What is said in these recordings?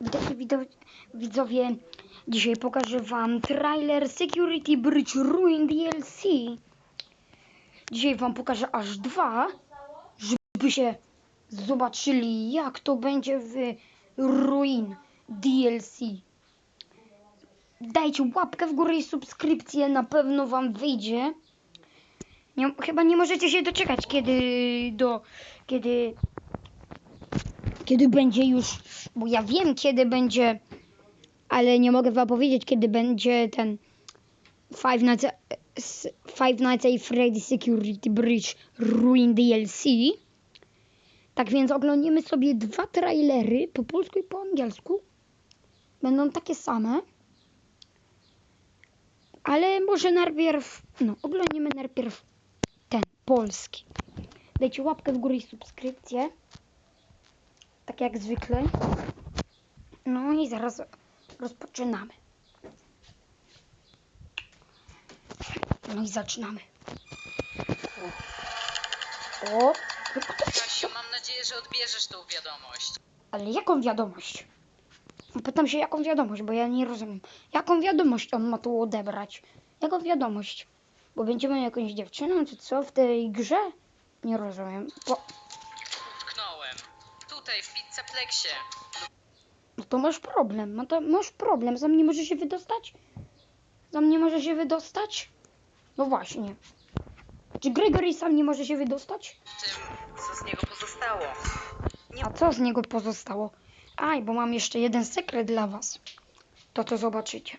Witajcie widzowie. Dzisiaj pokażę wam trailer Security Bridge Ruin DLC. Dzisiaj wam pokażę aż dwa, żebyście zobaczyli jak to będzie w Ruin DLC. Dajcie łapkę w górę i subskrypcję, na pewno wam wyjdzie. Nie, chyba nie możecie się doczekać, kiedy do, kiedy kiedy będzie już, bo ja wiem kiedy będzie, ale nie mogę wam powiedzieć kiedy będzie ten Five Nights, Five Nights at Freddy Security Bridge Ruin DLC. Tak więc oglądamy sobie dwa trailery po polsku i po angielsku. Będą takie same. Ale może najpierw, no oglądamy najpierw ten polski. Dajcie łapkę w górę i subskrypcję tak jak zwykle. No i zaraz rozpoczynamy. No i zaczynamy. O, Kasiu, mam nadzieję, że odbierzesz tą wiadomość. ale jaką wiadomość? Pytam się jaką wiadomość, bo ja nie rozumiem. Jaką wiadomość on ma tu odebrać? Jaką wiadomość? Bo będziemy jakąś dziewczyną, czy co w tej grze? Nie rozumiem. Tutaj, w pizzaplexie. No to masz problem, no to masz problem. Sam nie może się wydostać? Sam nie może się wydostać? No właśnie. Czy Gregory sam nie może się wydostać? Tym, co z niego pozostało. Nie A co z niego pozostało? Aj, bo mam jeszcze jeden sekret dla was. To to zobaczycie.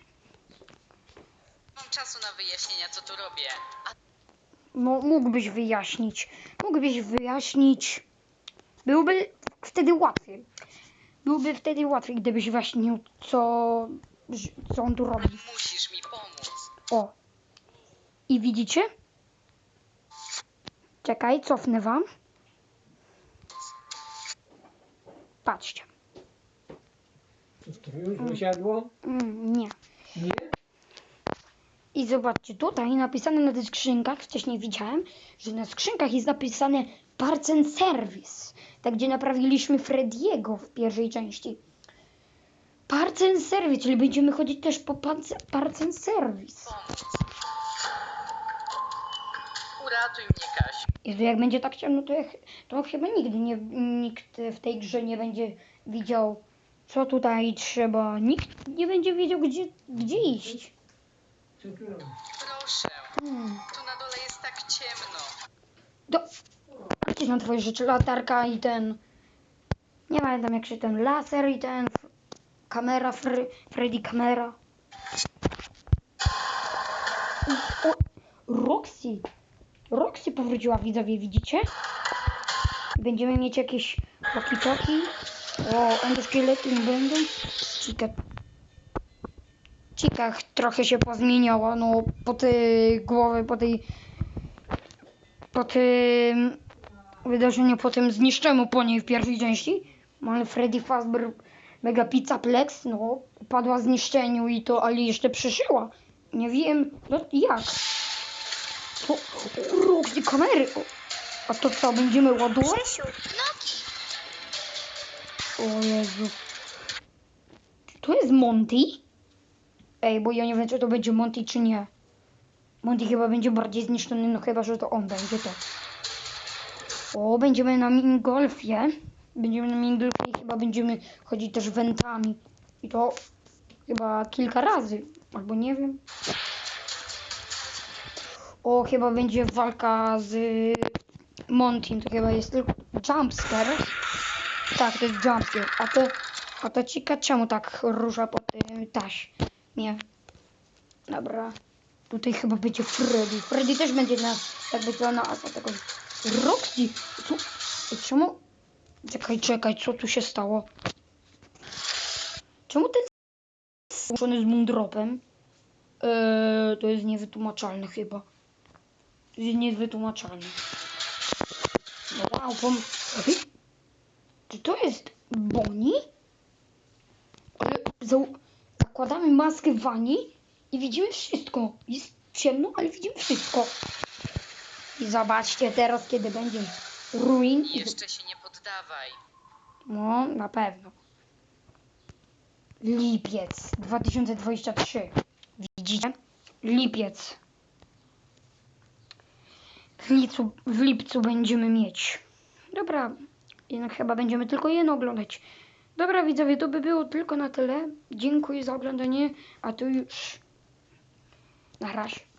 mam czasu na wyjaśnienia, co tu robię. A No, mógłbyś wyjaśnić. Mógłbyś wyjaśnić. Byłoby wtedy łatwiej. Byłoby wtedy łatwiej, gdybyś wyjaśnił, co, co on tu robi. musisz mi pomóc. O. I widzicie? Czekaj, cofnę wam. Patrzcie. To już wysiadło? Mm, nie. Nie? I zobaczcie, tutaj napisane na tych skrzynkach, wcześniej widziałem, że na skrzynkach jest napisane Parts and Service. Tak, gdzie naprawiliśmy Frediego w pierwszej części. Parts and Service, czyli będziemy chodzić też po Parts and Service. Uratuj mnie, Kasiu. Jezu, jak będzie tak ciemno, to, ja, to chyba nigdy nie, nikt w tej grze nie będzie widział, co tutaj trzeba. Nikt nie będzie wiedział, gdzie, gdzie iść. Proszę. Hmm. Tu na dole jest tak ciemno. Do... Gdzieś na twoje rzeczy latarka i ten... Nie pamiętam jak się ten laser i ten... Kamera, Fre... Freddy kamera. O, o, Roxy. Roxy powróciła widzowie, widzicie? Będziemy mieć jakieś walkie-talkie. O, endoszkielety nie będą. Chica... Chica trochę się pozmieniała, no po tej głowie, po tej po tym wydarzeniu, po tym zniszczeniu po niej w pierwszej części, ale Freddy Fazbear Mega Pizza Plex, no, upadła w zniszczeniu i to, ale jeszcze przeszyła. Nie wiem, no jak. To, gdzie kamery? O, a to co, będziemy ładować? O Jezu. Czy to jest Monty? Ej, bo ja nie wiem, czy to będzie Monty, czy nie. Monty chyba będzie bardziej zniszczony, no chyba, że to on będzie to. O, będziemy na minigolfie. Będziemy na minigolfie i chyba będziemy chodzić też wentami. I to chyba kilka razy, albo nie wiem. O, chyba będzie walka z Montym, to chyba jest tylko jumpscare. Tak, to jest jumpscare. A to, a to cika czemu tak rusza po tym taś? Nie. Dobra. Tutaj chyba będzie Freddy. Freddy też będzie na, jakby to na ataku. Roxy! Ej, czemu? Czekaj, czekaj, co tu się stało? Czemu ten złączony z mundropem? Eee, to jest niewytłumaczalne chyba. To jest niewytłumaczalne. No wow, pom... Czy to jest Bonnie? Ale zakładamy maskę wani i widzimy wszystko. Jest ciemno, ale widzimy wszystko. I zobaczcie teraz, kiedy będzie ruin. Jeszcze się nie poddawaj. No, na pewno. Lipiec 2023. Widzicie? Lipiec. W lipcu, w lipcu będziemy mieć. Dobra, jednak chyba będziemy tylko jedno oglądać. Dobra widzowie, to by było tylko na tyle. Dziękuję za oglądanie, a tu już na razie.